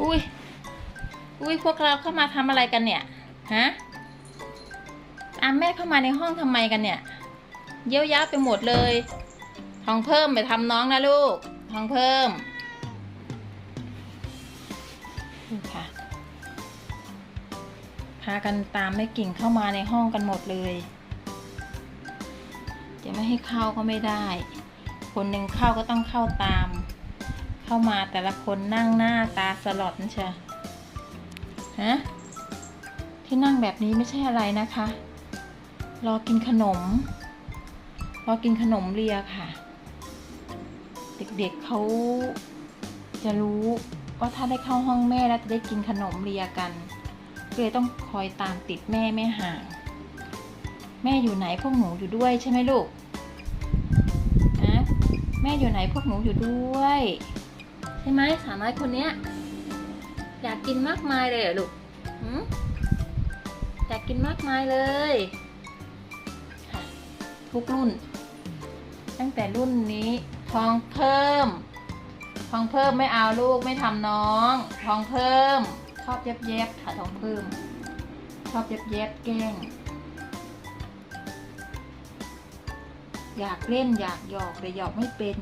อุ้ย อุ้ยพวกเราเข้ามาทำอะไรกันเนี่ย ฮะ ตามแม่เข้ามาในห้องทำไมกันเนี่ย เยี่ยยับไปหมดเลย ทองเพิ่มไปทำน้องนะลูก ทองเพิ่มค่ะ พากันตามแม่กิ่งเข้ามาในห้องกันหมดเลย จะไม่ให้เข้าก็ไม่ได้ คนหนึ่งเข้าก็ต้องเข้าตาม เข้ามาแต่ละคนนั่งหน้าตาสลดนะเชียวฮะที่นั่งแบบนี้ไม่ใช่อะไรนะคะ รอกินขนม รอกินขนมเลียค่ะ เด็กๆเขาจะรู้ว่าถ้าได้เข้าห้องแม่แล้วจะได้กินขนมเลียกันก็เลยต้องคอยตามติดแม่ไม่ห่าง แม่อยู่ไหนพวกหนูอยู่ด้วยใช่ไหมลูกฮะแม่อยู่ไหนพวกหนูอยู่ด้วย ใช่ไหมสาวน้อยคนเนี้ย อยากกินมากมายเลยเหรอลูกอยากกินมากมายเลยทุกรุ่น ตั้งแต่รุ่นนี้ทองเพิ่ม ทองเพิ่มไม่เอาลูกไม่ทำน้อง ทองเพิ่ม ชอบเย็บเย็บๆค่ะทองเพิ่ม ชอบเย็บเย็บๆแกล้งอยากเล่นอยากหยอกแต่หยอกไม่เป็น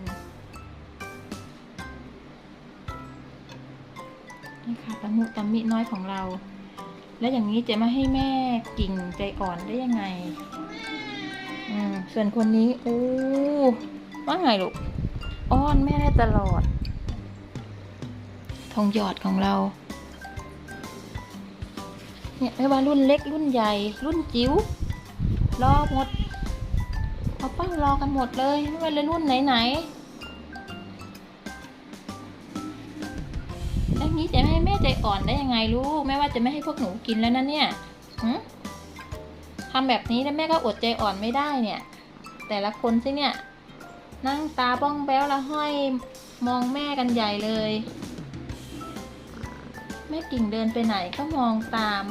นี่ค่ะตะมุตะมิน้อยของเรา แล้วอย่างนี้จะม่ให้แม่กิ่งใจอ่อนได้ยังไง อืมส่วนคนนี้โอ้ว่าไงลูกอ้อนแม่ได้ตลอดทองหยอดของเรา เนี่ยไม่ว่ารุ่นเล็กรุ่นใหญ่ รุ่นจิ๋วรอหมดเอาป้ารอกันหมดเลยไม่ว่าเลยรุ่นไหนๆแล้ นี้จะไม่ให้แม่ใจอ่อนได้ยังไงลูกแม่ว่าจะไม่ให้พวกหนูกินแล้วนะเนี่ยหึทำแบบนี้แล้วแม่ก็อดใจอ่อนไม่ได้เนี่ย แต่ละคนสิเนี่ย นั่งตาบ้องแบ้วแล้วห้อยมองแม่กันใหญ่เลยแม่กิ่งเดินไปไหนก็มองตาม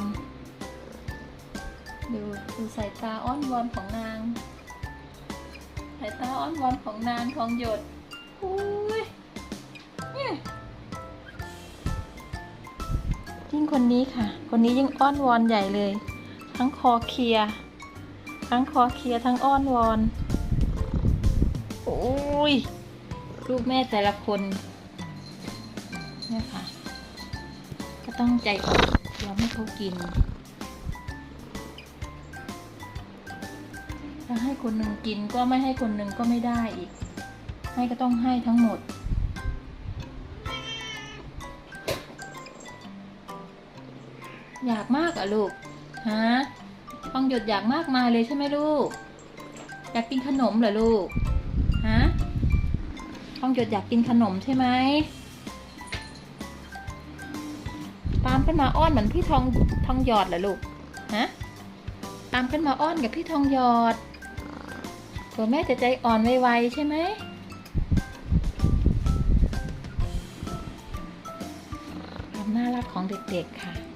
ดูดูสายตาอ้อนวอนของนาง สายตาอ้อนวอนของนางทองหยดอุ้ย ยิ่งคนนี้ค่ะ คนนี้ยิ่งอ้อนวอนใหญ่เลย ทั้งคอเคลียทั้งคอเคลียทั้งอ้อนวอน โอ้ยลูกแม่แต่ละคนเนี่ยค่ะ ก็ต้องใจอ่อนยอมให้เขากินถ้าให้คนหนึ่งกินก็ไม่ให้คนหนึ่งก็ไม่ได้อีก ให้ก็ต้องให้ทั้งหมด อยากมากอะลูก ฮะฟองหยดอยากมากมายเลยใช่ไหมลูก อยากกินขนมเหรอลูก ฮะฟองหยดอยากกินขนมใช่ไหมตามขึ้นมาอ้อนเหมือนพี่ทองทองหยอดเหรอลูก ฮะ ตามขึ้นมาอ้อนกับพี่ทองหยอด ตัวแม่จะใจอ่อนไวๆใช่ไหมความน่ารักของเด็กๆค่ะ